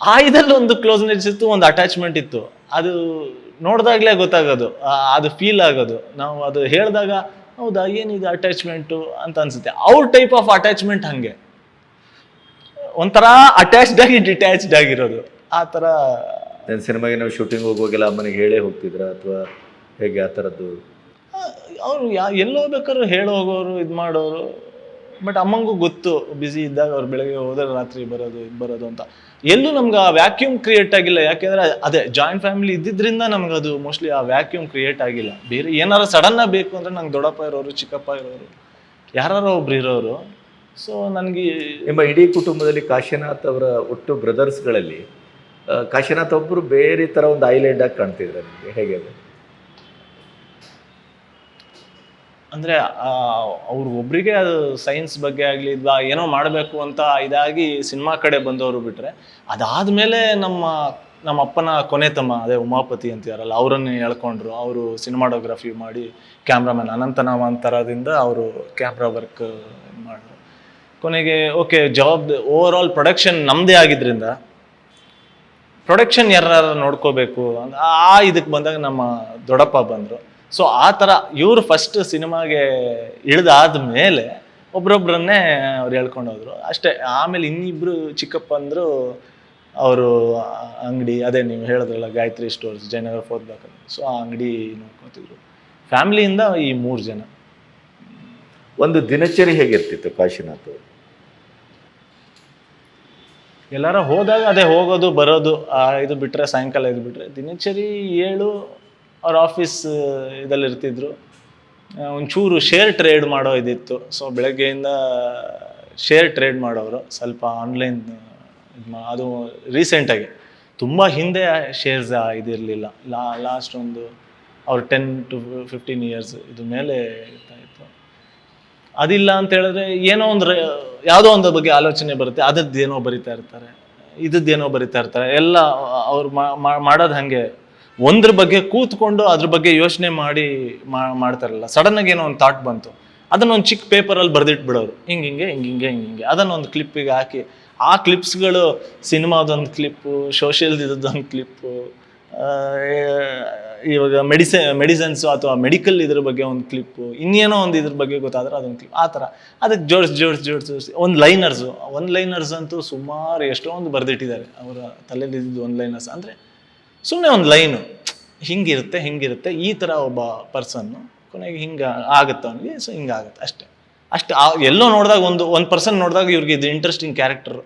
ಆ ಇದಲ್ಲಿ ಒಂದು ಕ್ಲೋಸ್ನೆಸ್ ಇತ್ತು, ಒಂದು ಅಟ್ಯಾಚ್ಮೆಂಟ್ ಇತ್ತು. ಅದು ನೋಡಿದಾಗಲೇ ಗೊತ್ತಾಗೋದು ಅದು ಫೀಲ್ ಆಗೋದು. ನಾವು ಅದು ಹೇಳಿದಾಗ ಹೌದಾ ಏನಿದೆ ಅಟ್ಯಾಚ್ಮೆಂಟು ಅಂತ ಅನ್ಸುತ್ತೆ. ಅವ್ರ ಟೈಪ್ ಆಫ್ ಅಟ್ಯಾಚ್ಮೆಂಟ್ ಹಂಗೆ. ಒಂಥರ ಅಟ್ಯಾಚ್ಡ್ ಆಗಿ ಡಿಟ್ಯಾಚ್ಡ್ ಆಗಿರೋದು. ಆ ಥರ ನನ್ನ ಸಿನಿಮಾಗೆ ನಾವು ಶೂಟಿಂಗ್ ಹೋಗುವಾಗೆಲ್ಲ ಅಮ್ಮನಿಗೆ ಹೇಳೇ ಹೋಗ್ತಿದ್ರ? ಅಥವಾ ಹೇಗೆ ಆ ಥರದ್ದು? ಅವರು ಯಾ ಎಲ್ಲೋ ಬೇಕಾದ್ರೂ ಹೇಳಿ ಹೋಗೋರು ಇದು ಮಾಡೋರು ಬಟ್ ಅಮ್ಮಂಗೂ ಗೊತ್ತು ಬ್ಯುಸಿ ಇದ್ದಾಗ ಅವ್ರು ಬೆಳಗ್ಗೆ ಹೋದ್ರೆ ರಾತ್ರಿ ಬರೋದು ಬರೋದು ಅಂತ. ಎಲ್ಲೂ ನಮ್ಗೆ ಆ ವ್ಯಾಕ್ಯೂಮ್ ಕ್ರಿಯೇಟ್ ಆಗಿಲ್ಲ. ಯಾಕೆಂದ್ರೆ ಅದೇ ಜಾಯಿಂಟ್ ಫ್ಯಾಮಿಲಿ ಇದ್ದಿದ್ರಿಂದ ನಮ್ಗೆ ಅದು ಮೋಸ್ಟ್ಲಿ ಆ ವ್ಯಾಕ್ಯೂಮ್ ಕ್ರಿಯೇಟ್ ಆಗಿಲ್ಲ. ಬೇರೆ ಏನಾರ ಸಡನ್ನ ಬೇಕು ಅಂದ್ರೆ ನಂಗೆ ದೊಡ್ಡಪ್ಪ ಇರೋರು, ಚಿಕ್ಕಪ್ಪ ಇರೋರು ಯಾರು ಒಬ್ರು ಇರೋರು. ಸೊ ನನಗೆ ಎಂಬ ಇಡೀ ಕುಟುಂಬದಲ್ಲಿ ಕಾಶಿನಾಥ್ ಅವರ ಒಟ್ಟು ಬ್ರದರ್ಸ್ಗಳಲ್ಲಿ ಕಾಶಿನಾಥ್ ಒಬ್ಬರು ಬೇರೆ ಥರ ಒಂದು ಐಲ್ಯಾಂಡ್ ಆಗಿ ಕಾಣ್ತಿದ್ರೆ ನಿಮಗೆ? ಹೇಗೆ ಅದು? ಅಂದ್ರೆ ಅವ್ರು ಒಬ್ರಿಗೆ ಅದು ಸೈನ್ಸ್ ಬಗ್ಗೆ ಆಗಲಿ ಇಲ್ಲ ಏನೋ ಮಾಡಬೇಕು ಅಂತ ಇದಾಗಿ ಸಿನಿಮಾ ಕಡೆ ಬಂದವರು ಬಿಟ್ಟರೆ ಅದಾದಮೇಲೆ ನಮ್ಮ ನಮ್ಮ ಅಪ್ಪನ ಕೊನೆ ತಮ್ಮ, ಅದೇ ಉಮಾಪತಿ ಯಾರಲ್ಲ, ಅವರನ್ನೇ ಹೇಳ್ಕೊಂಡ್ರು ಅವರು ಸಿನಿಮಾಟೋಗ್ರಫಿ ಮಾಡಿ ಕ್ಯಾಮ್ರಾಮನ್ ಅನಂತನಾಮ ಅಂತರದಿಂದ ಅವರು ಕ್ಯಾಮ್ರಾ ವರ್ಕ್ ಮಾಡಿದ್ರು ಕೊನೆಗೆ ಓಕೆ ಜವಾಬ್ದಾರಿ ಓವರ್ ಆಲ್ ಪ್ರೊಡಕ್ಷನ್ ನಮ್ಮದೇ ಆಗಿದ್ದರಿಂದ ಪ್ರೊಡಕ್ಷನ್ ಯಾರು ನೋಡ್ಕೋಬೇಕು ಅಂತ ಆ ಇದಕ್ಕೆ ಬಂದಾಗ ನಮ್ಮ ದೊಡ್ಡಪ್ಪ ಬಂದರು. ಸೊ ಆ ಥರ ಇವರು ಫಸ್ಟ್ ಸಿನಿಮಾಗೆ ಇಳಿದಾದ ಮೇಲೆ ಒಬ್ರೊಬ್ರನ್ನೇ ಅವ್ರು ಹೇಳ್ಕೊಂಡು ಹೋದ್ರು ಅಷ್ಟೇ ಆಮೇಲೆ ಇನ್ನಿಬ್ರು ಚಿಕ್ಕಪ್ಪ ಅಂದರು ಅವರು ಅಂಗಡಿ ಅದೇ ನೀವು ಹೇಳಿದ್ರಲ್ಲ Gayatri stores Jayanagar fourth block so ಆ ಅಂಗಡಿ ನೋಡ್ಕೊತಿದ್ರು. ಫ್ಯಾಮಿಲಿಯಿಂದ ಈ ಮೂರು ಜನ. ಒಂದು ದಿನಚರಿ ಹೇಗಿರ್ತಿತ್ತು ಕಾಶಿನಾಥ್ ಎಲ್ಲರೂ ಎಲ್ಲಾರ ಹೋದಾಗ ಅದೇ ಹೋಗೋದು ಬರೋದು ಆ ಇದು ಬಿಟ್ಟರೆ ಸಾಯಂಕಾಲ ಇದು ಬಿಟ್ಟರೆ ದಿನಚರಿ ಏಳು ಅವ್ರ ಆಫೀಸ್ ಇದಲ್ಲಿರ್ತಿದ್ರು ಒಂಚೂರು ಶೇರ್ ಟ್ರೇಡ್ ಮಾಡೋ ಇದಿತ್ತು. ಸೊ ಬೆಳಗ್ಗೆಯಿಂದ ಶೇರ್ ಟ್ರೇಡ್ ಮಾಡೋರು. ಸ್ವಲ್ಪ ಆನ್ಲೈನ್ ಅದು ರೀಸೆಂಟಾಗಿ ತುಂಬ ಹಿಂದೆ ಶೇರ್ಸ್ ಇದಿರಲಿಲ್ಲ. ಲಾ ಲಾಸ್ಟ್ ಒಂದು ಅವ್ರು ಟೆನ್ ಟು ಫಿಫ್ಟೀನ್ ಇಯರ್ಸ್ ಇದು ಮೇಲೆ ಇರ್ತಾಯಿತ್ತು ಅದಿಲ್ಲ ಅಂತ ಹೇಳಿದ್ರೆ ಏನೋ ಒಂದು ಯಾವುದೋ ಒಂದು ಬಗ್ಗೆ ಆಲೋಚನೆ ಬರುತ್ತೆ. ಅದದ್ದೇನೋ ಬರಿತಾ ಇರ್ತಾರೆ. ಇದ್ದದ್ದೇನೋ ಬರಿತಾ ಇರ್ತಾರೆ. ಎಲ್ಲ ಅವ್ರು ಮಾಡೋದು ಹಾಗೆ ಒಂದ್ರ ಬಗ್ಗೆ ಕೂತ್ಕೊಂಡು ಅದ್ರ ಬಗ್ಗೆ ಯೋಚನೆ ಮಾಡಿ ಮಾಡ್ತಾರಲ್ಲ ಸಡನ್ ಆಗಿ ಏನೋ ಒಂದು ಥಾಟ್ ಬಂತು. ಅದನ್ನ ಒಂದು ಚಿಕ್ಕ ಪೇಪರಲ್ಲಿ ಬರೆದಿಟ್ಬಿಡೋರು ಹಿಂಗೆ ಹಿಂಗೆ ಹಿಂಗೆ ಹಿಂಗೆ ಹಿಂಗೆ ಹಿಂಗೆ. ಅದನ್ನ ಒಂದು ಕ್ಲಿಪ್ಪಿಗೆ ಹಾಕಿ, ಆ ಕ್ಲಿಪ್ಸ್ಗಳು ಸಿನಿಮಾದೊಂದು ಕ್ಲಿಪ್ಪು ಸೋಷಿಯಲ್ ಇದ್ದೊಂದು ಕ್ಲಿಪ್ಪು ಇವಾಗ ಮೆಡಿಸ ಮೆಡಿಸನ್ಸು ಅಥವಾ ಮೆಡಿಕಲ್ ಇದ್ರ ಬಗ್ಗೆ ಒಂದು ಕ್ಲಿಪ್ಪು ಇನ್ನೇನೋ ಒಂದು ಇದ್ರ ಬಗ್ಗೆ ಗೊತ್ತಾದ್ರೆ ಅದೊಂದು ಕ್ಲಿಪ್ ಆ ಥರ. ಅದಕ್ಕೆ ಜೋಡಿಸಿ ಜೋಡಿಸಿ ಜೋಡಿಸಿ ಒಂದು ಲೈನರ್ಸು ಒಂದು ಲೈನರ್ಸ್ ಅಂತೂ ಸುಮಾರು ಎಷ್ಟೊಂದು ಬರೆದಿಟ್ಟಿದ್ದಾರೆ. ಅವರ ತಲೆಯಲ್ಲಿ ಇದ್ದಿದ್ದು ಒಂದು ಲೈನರ್ಸ್ ಅಂದರೆ ಸುಮ್ಮನೆ ಒಂದು ಲೈನು, ಹಿಂಗಿರುತ್ತೆ ಹಿಂಗಿರುತ್ತೆ, ಈ ಥರ ಒಬ್ಬ ಪರ್ಸನ್ನು ಕೊನೆಗೆ ಹಿಂಗೆ ಆಗುತ್ತೆ ಅವನಿಗೆ ಸೊ ಹಿಂಗಾಗುತ್ತೆ ಅಷ್ಟೇ. ಅಷ್ಟೇ ಎಲ್ಲೋ ನೋಡಿದಾಗ ಒಂದು ಒಂದು ಪರ್ಸನ್ ನೋಡಿದಾಗ ಇವ್ರಿಗೆ ಇದು ಇಂಟ್ರೆಸ್ಟಿಂಗ್ ಕ್ಯಾರೆಕ್ಟರ್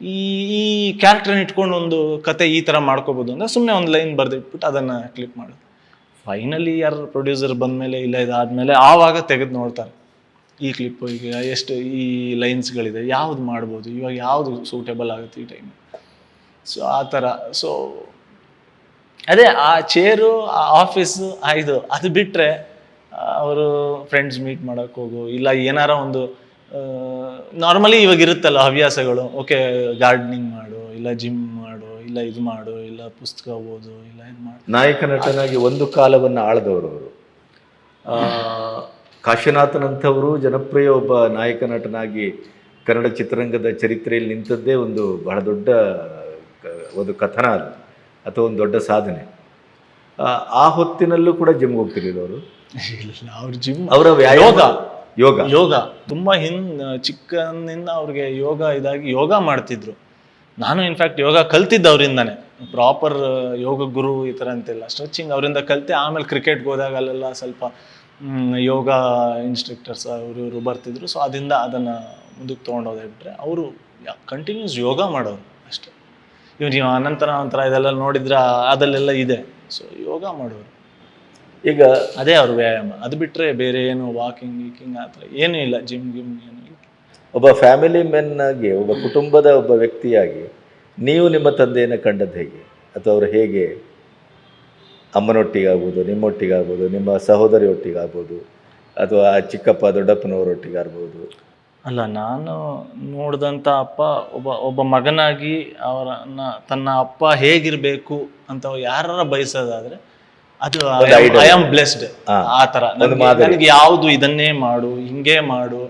ಈ ಈ ಕ್ಯಾರೆಕ್ಟರ್ನ ಇಟ್ಕೊಂಡು ಒಂದು ಕತೆ ಈ ಥರ ಮಾಡ್ಕೋಬೋದು ಅಂದರೆ ಸುಮ್ಮನೆ ಒಂದು ಲೈನ್ ಬರೆದಿಟ್ಬಿಟ್ಟು ಅದನ್ನು ಕ್ಲಿಕ್ ಮಾಡೋದು. ಫೈನಲಿ ಯಾರು ಪ್ರೊಡ್ಯೂಸರ್ ಬಂದಮೇಲೆ ಇಲ್ಲ ಇದಾದಮೇಲೆ ಆವಾಗ ತೆಗೆದು ನೋಡ್ತಾರೆ. ಈ ಕ್ಲಿಪ್ಪು ಈಗ ಎಷ್ಟು ಈ ಲೈನ್ಸ್ಗಳಿದೆ ಯಾವ್ದು ಮಾಡ್ಬೋದು, ಇವಾಗ ಯಾವುದು ಸೂಟೇಬಲ್ ಆಗುತ್ತೆ ಈ ಟೈಮ್ ಸೊ ಆ ಥರ ಸೊ ಅದೇ ಆ ಚೇರು ಆ ಆಫೀಸು ಇದು ಅದು ಬಿಟ್ಟರೆ ಅವರು ಫ್ರೆಂಡ್ಸ್ ಮೀಟ್ ಮಾಡೋಕ್ಕೆ ಹೋಗು ಇಲ್ಲ ಏನಾರ ಒಂದು ನಾರ್ಮಲಿ ಇವಾಗ ಇರುತ್ತಲ್ಲ ಹವ್ಯಾಸಗಳು ಓಕೆ ಗಾರ್ಡನಿಂಗ್ ಮಾಡು ಇಲ್ಲ ಜಿಮ್ ಮಾಡು ಇಲ್ಲ ಇದು ಮಾಡು ಇಲ್ಲ ಪುಸ್ತಕ ಓದು ಇಲ್ಲ ಇದು ಮಾಡು. ನಾಯಕ ನಟನಾಗಿ ಒಂದು ಕಾಲವನ್ನು ಆಳದವರು ಅವರು. ಆ, ಕಾಶಿನಾಥನಂಥವರು ಜನಪ್ರಿಯ ಒಬ್ಬ ನಾಯಕ ನಟನಾಗಿ ಕನ್ನಡ ಚಿತ್ರರಂಗದ ಚರಿತ್ರೆಯಲ್ಲಿ ನಿಂತದ್ದೇ ಒಂದು ಬಹಳ ದೊಡ್ಡ ಒಂದು ಕಥನ ಅದು. ಅಥವಾ ಒಂದು ದೊಡ್ಡ ಸಾಧನೆ. ಆ, ಹೊತ್ತಿನಲ್ಲೂ ಕೂಡ ಜಿಮ್ಗೆ ಹೋಗ್ತಿರ್ಲಿಲ್ಲ ಅವರು? ಅವ್ರ ಜಿಮ್ ಅವರ ಯೋಗ. ಯೋಗ. ಯೋಗ. ತುಂಬಾ ಹಿನ್ ಚಿಕ್ಕನಿಂದ ಅವ್ರಿಗೆ ಯೋಗ ಇದಾಗಿ ಯೋಗ ಮಾಡ್ತಿದ್ರು. ನಾನು ಇನ್ಫ್ಯಾಕ್ಟ್ ಯೋಗ ಕಲ್ತಿದ್ದ ಅವರಿಂದಾನೆ. ಪ್ರಾಪರ್ ಯೋಗ ಗುರು ಈ ಥರ ಅಂತೆಲ್ಲ. ಸ್ಟ್ರೆಚಿಂಗ್ ಅವರಿಂದ ಕಲಿತೆ ಆಮೇಲೆ ಕ್ರಿಕೆಟ್ಗೆ ಹೋದಾಗ ಅಲ್ಲೆಲ್ಲ ಸ್ವಲ್ಪ ಯೋಗ ಇನ್ಸ್ಟ್ರಕ್ಟರ್ಸ್ ಅವರು ಇವರು ಬರ್ತಿದ್ರು. ಸೊ ಅದರಿಂದ ಅದನ್ನು ಮುಂದಕ್ಕೆ ತೊಗೊಂಡೋದೆ ಬಿಟ್ಟರೆ ಅವರು ಕಂಟಿನ್ಯೂಸ್ ಯೋಗ ಮಾಡೋರು. ಅಷ್ಟೇ ಇವ್ ನೀವು ಅನಂತರ ಒಂಥರ ಇದೆಲ್ಲ ನೋಡಿದ್ರೆ ಅದಲ್ಲೆಲ್ಲ ಇದೆ. ಸೊ ಯೋಗ ಮಾಡೋರು. ಈಗ ಅದೇ ಅವ್ರ ವ್ಯಾಯಾಮ. ಅದು ಬಿಟ್ಟರೆ ಬೇರೆ ಏನು ವಾಕಿಂಗ್ ಗೀಕಿಂಗ್ ಆ ಥರ ಏನೂ ಇಲ್ಲ. ಜಿಮ್ ಗಿಮ್ ಏನು ಒಬ್ಬ ಫ್ಯಾಮಿಲಿ ಮೆನ್ ಆಗಿ, ಒಬ್ಬ ಕುಟುಂಬದ ಒಬ್ಬ ವ್ಯಕ್ತಿಯಾಗಿ ನೀವು ನಿಮ್ಮ ತಂದೆಯನ್ನು ಕಂಡದ್ದು ಹೇಗೆ? ಅಥವಾ ಅವರು ಹೇಗೆ ಅಮ್ಮನೊಟ್ಟಿಗಾಗ್ಬೋದು, ನಿಮ್ಮೊಟ್ಟಿಗಾಗ್ಬೋದು, ನಿಮ್ಮ ಸಹೋದರಿಯೊಟ್ಟಿಗಾಗ್ಬೋದು, ಅಥವಾ ಚಿಕ್ಕಪ್ಪ, ದೊಡ್ಡಪ್ಪನವರೊಟ್ಟಿಗಾಗ್ಬೋದು? ಅಲ್ಲ ನಾನು ನೋಡಿದಂಥ ಅಪ್ಪ ಒಬ್ಬ ಒಬ್ಬ ಮಗನಾಗಿ ಅವರನ್ನ ತನ್ನ ಅಪ್ಪ ಹೇಗಿರಬೇಕು ಅಂತ ಯಾರ ಬಯಸೋದಾದ್ರೆ ಅದು ಐ ಆಮ್ ಬ್ಲೆಸ್ಡ್ ಆ ಥರ. ನನಗೆ ಯಾವುದು ಇದನ್ನೇ ಮಾಡು ಹಿಂಗೆ ಮಾಡು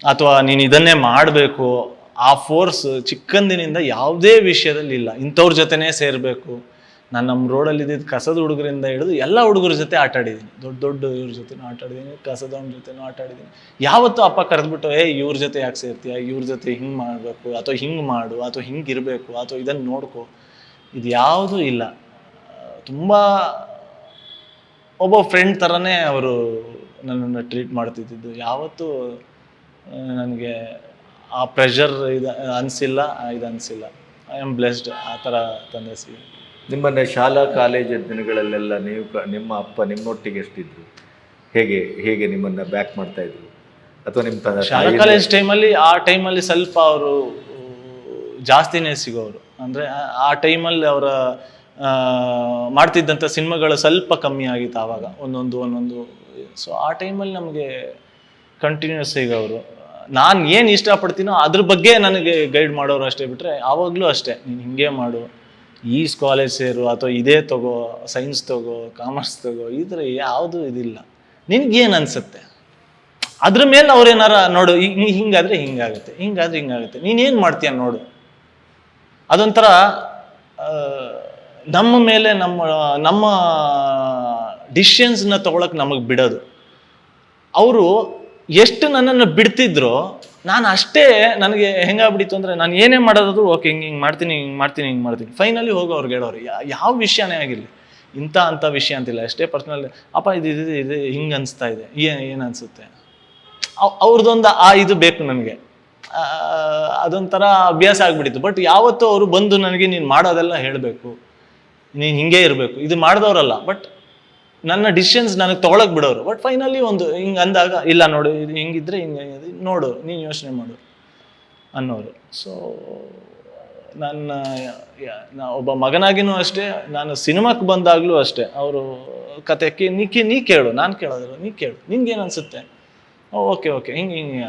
ಅಥವಾ ನೀನು ಇದನ್ನೇ ಮಾಡಬೇಕು ಆ ಫೋರ್ಸ್ ಚಿಕ್ಕಂದಿನಿಂದ ಯಾವುದೇ ವಿಷಯದಲ್ಲಿ ಇಲ್ಲ. ಇಂಥವ್ರ ಜೊತೆನೇ ಸೇರಬೇಕು. ನಾನು ನಮ್ಮ ರೋಡಲ್ಲಿ ಇದ್ದಿದ್ದು ಕಸದ ಹುಡುಗರಿಂದ ಹಿಡಿದು ಎಲ್ಲ ಹುಡುಗರ ಜೊತೆ ಆಟ ಆಡಿದ್ದೀನಿ ದೊಡ್ಡ ದೊಡ್ಡ ಇವ್ರ ಜೊತೆನೂ ಆಟ ಆಡಿದ್ದೀನಿ ಕಸದವ್ನ ಜೊತೆನೂ ಆಟ ಯಾವತ್ತೂ ಅಪ್ಪ ಕರೆದ್ಬಿಟ್ಟು, ಏ, ಇವ್ರ ಜೊತೆ ಯಾಕೆ ಸೇರ್ತೀಯ? ಇವ್ರ ಜೊತೆ ಹಿಂಗೆ ಮಾಡಬೇಕು, ಅಥವಾ ಹಿಂಗೆ ಮಾಡು, ಅಥವಾ ಹಿಂಗೆ ಇರಬೇಕು, ಅಥವಾ ಇದನ್ನು ನೋಡ್ಕೊ. ಇದು ಯಾವುದೂ ಇಲ್ಲ. ತುಂಬ ಒಬ್ಬ ಫ್ರೆಂಡ್ ಥರನೇ ಅವರು ನನ್ನನ್ನು ಟ್ರೀಟ್ ಮಾಡ್ತಿದ್ದಿದ್ದು. ಯಾವತ್ತೂ ನನಗೆ ಆ ಪ್ರೆಷರ್ ಇದು, ಅನಿಸಿಲ್ಲ ಇದು ಅನಿಸಿಲ್ಲ. ಐ ಆಮ್ ಬ್ಲೆಸ್ಡ್ ಆ ಥರ ತಂದೆ ಸಿಗ ನಿಮ್ಮನ್ನ ಶಾಲಾ ಕಾಲೇಜು ದಿನಗಳಲ್ಲೆಲ್ಲ ನೀವು ನಿಮ್ಮ ಅಪ್ಪ ನಿಮ್ಮೊಟ್ಟಿಗೆ ಎಷ್ಟಿದ್ರು? ಹೇಗೆ ಹೇಗೆ ನಿಮ್ಮನ್ನ ಬ್ಯಾಕ್ ಮಾಡ್ತಾ ಇದ್ರು? ಅಥವಾ ನಿಮ್ಮ ತಂದೆ ಶಾಲಾ ತಾಯಿ- ಕಾಲೇಜ್ ಟೈಮಲ್ಲಿ ಆ ಟೈಮಲ್ಲಿ ಸ್ವಲ್ಪ ಅವರು ಜಾಸ್ತಿನೇ ಸಿಗೋರು ಅಂದ್ರೆ, ಆ ಟೈಮಲ್ಲಿ ಅವರ ಮಾಡ್ತಿದ್ದಂಥ ಸಿನಿಮಾಗಳು ಸ್ವಲ್ಪ ಕಮ್ಮಿ ಆಗಿತ್ತು ಆವಾಗ. ಒಂದೊಂದು ಒಂದೊಂದು ಸೊ ಆ ಟೈಮಲ್ಲಿ ನಮಗೆ ಕಂಟಿನ್ಯೂಸ್ ಈಗ ಅವರು. ನಾನು ಏನು ಇಷ್ಟಪಡ್ತೀನೋ ಅದ್ರ ಬಗ್ಗೆ ನನಗೆ ಗೈಡ್ ಮಾಡೋರು ಅಷ್ಟೇ ಬಿಟ್ಟರೆ ಆವಾಗಲೂ ಅಷ್ಟೇ. ನೀನು ಹಿಂಗೆ ಮಾಡು. ಈ ಸ್ಕಾಲೇಜ್ ಸೇರು ಅಥವಾ ಇದೇ ತಗೋ ಸೈನ್ಸ್ ತಗೋ ಕಾಮರ್ಸ್ ತಗೋ, ಈ ಥರ ಯಾವುದು ಇದಿಲ್ಲ. ನಿನ್ಗೇನು ಅನಿಸುತ್ತೆ? ಅದ್ರ ಮೇಲೆ ಅವ್ರೇನಾರ ನೋಡು ಹಿಂಗಾದ್ರೆ ಹಿಂಗಾಗುತ್ತೆ ಹಿಂಗಾದ್ರೆ ಹಿಂಗಾಗುತ್ತೆ. ನೀನೇನು ಮಾಡ್ತೀಯ ನೋಡು? ಅದೊಂಥರ ನಮ್ಮ ಮೇಲೆ ನಮ್ಮ ನಮ್ಮ ಡಿಸಿಷನ್ಸ್ನ ತಗೊಳಕ್ ನಮಗೆ ಬಿಡೋದು. ಅವರು ಎಷ್ಟು ನನ್ನನ್ನು ಬಿಡ್ತಿದ್ರು ನಾನು ಅಷ್ಟೇ ನನಗೆ ಹೆಂಗಾಗ್ಬಿಡಿತ್ತು ಅಂದರೆ ನಾನು ಏನೇ ಮಾಡೋದಾದ್ರು ಓಕೆ, ಹಿಂಗೆ ಹಿಂಗೆ ಮಾಡ್ತೀನಿ ಹಿಂಗೆ ಮಾಡ್ತೀನಿ ಹಿಂಗೆ ಮಾಡ್ತೀನಿ. ಫೈನಲಿ ಹೋಗೋ ಅವ್ರಿಗೆ ಹೇಳೋರು ಯಾವ ವಿಷಯನೇ ಆಗಿರಲಿ. ಇಂಥ, ಅಂಥ ವಿಷಯ ಅಂತಿಲ್ಲ. ಎಷ್ಟೇ ಪರ್ಸ್ನಲ್ ಅಪ್ಪ, ಇದು ಇದು ಇದು ಹಿಂಗೆ ಅನಿಸ್ತಾ ಇದೆ. ಏನು ಏನು ಅನಿಸುತ್ತೆ? ಅವ್ರದ್ದೊಂದು ಆ, ಇದು ಬೇಕು ನನಗೆ. ಅದೊಂಥರ ಅಭ್ಯಾಸ ಆಗಿಬಿಡಿತ್ತು ಬಟ್ ಯಾವತ್ತೂ ಅವರು ಬಂದು ನನಗೆ, ನೀನು ಮಾಡೋದೆಲ್ಲ ಹೇಳಬೇಕು. ನೀನು ಹಿಂಗೆ ಇರಬೇಕು. ಇದು ಮಾಡಿದವರಲ್ಲ. ಬಟ್ ನನ್ನ ಡಿಸಿಷನ್ಸ್ ನನಗೆ ತೊಗೊಳಕ್ ಬಿಡೋರು. ಬಟ್ ಫೈನಲಿ ಒಂದು ಹಿಂಗೆ ಅಂದಾಗ, ಇಲ್ಲ ನೋಡಿ, ಇದು ಹಿಂಗಿದ್ರೆ ಹಿಂಗೆ ನೋಡು, ನೀನು ಯೋಚನೆ ಮಾಡು ಅನ್ನೋರು. ಸೊ ನನ್ನ ನಾ ಒಬ್ಬ ಮಗನಾಗಿನೂ ಅಷ್ಟೇ, ನಾನು ಸಿನಿಮಾಕ್ಕೆ ಬಂದಾಗಲೂ ಅಷ್ಟೇ. ಅವರು ಕತೆ ಕೇ, ನೀ ಕೇಳು, ನಾನು ಕೇಳೋದಿಲ್ಲ, ನೀ ಕೇಳು, ನಿನ್ಗೇನು ಅನಿಸುತ್ತೆ? ಓಕೆ ಓಕೆ, ಹಿಂಗೆ ಹಿಂಗೆ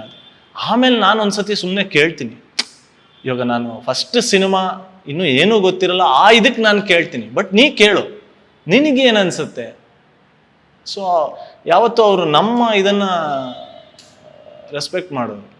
ಆಮೇಲೆ ನಾನು ಒಂದ್ಸತಿ ಸುಮ್ಮನೆ ಕೇಳ್ತೀನಿ. ಇವಾಗ ನಾನು ಫಸ್ಟ್ ಸಿನಿಮಾ, ಇನ್ನೂ ಏನೂ ಗೊತ್ತಿರಲ್ಲ, ಆ ಇದಕ್ಕೆ ನಾನು ಕೇಳ್ತೀನಿ. ಬಟ್ ನೀ ಕೇಳು, ನಿನಗೇನು ಅನಿಸುತ್ತೆ? ಸೊ ಯಾವತ್ತೂ ಅವರು ನಮ್ಮ ಇದನ್ನು ರೆಸ್ಪೆಕ್ಟ್ ಮಾಡೋದು.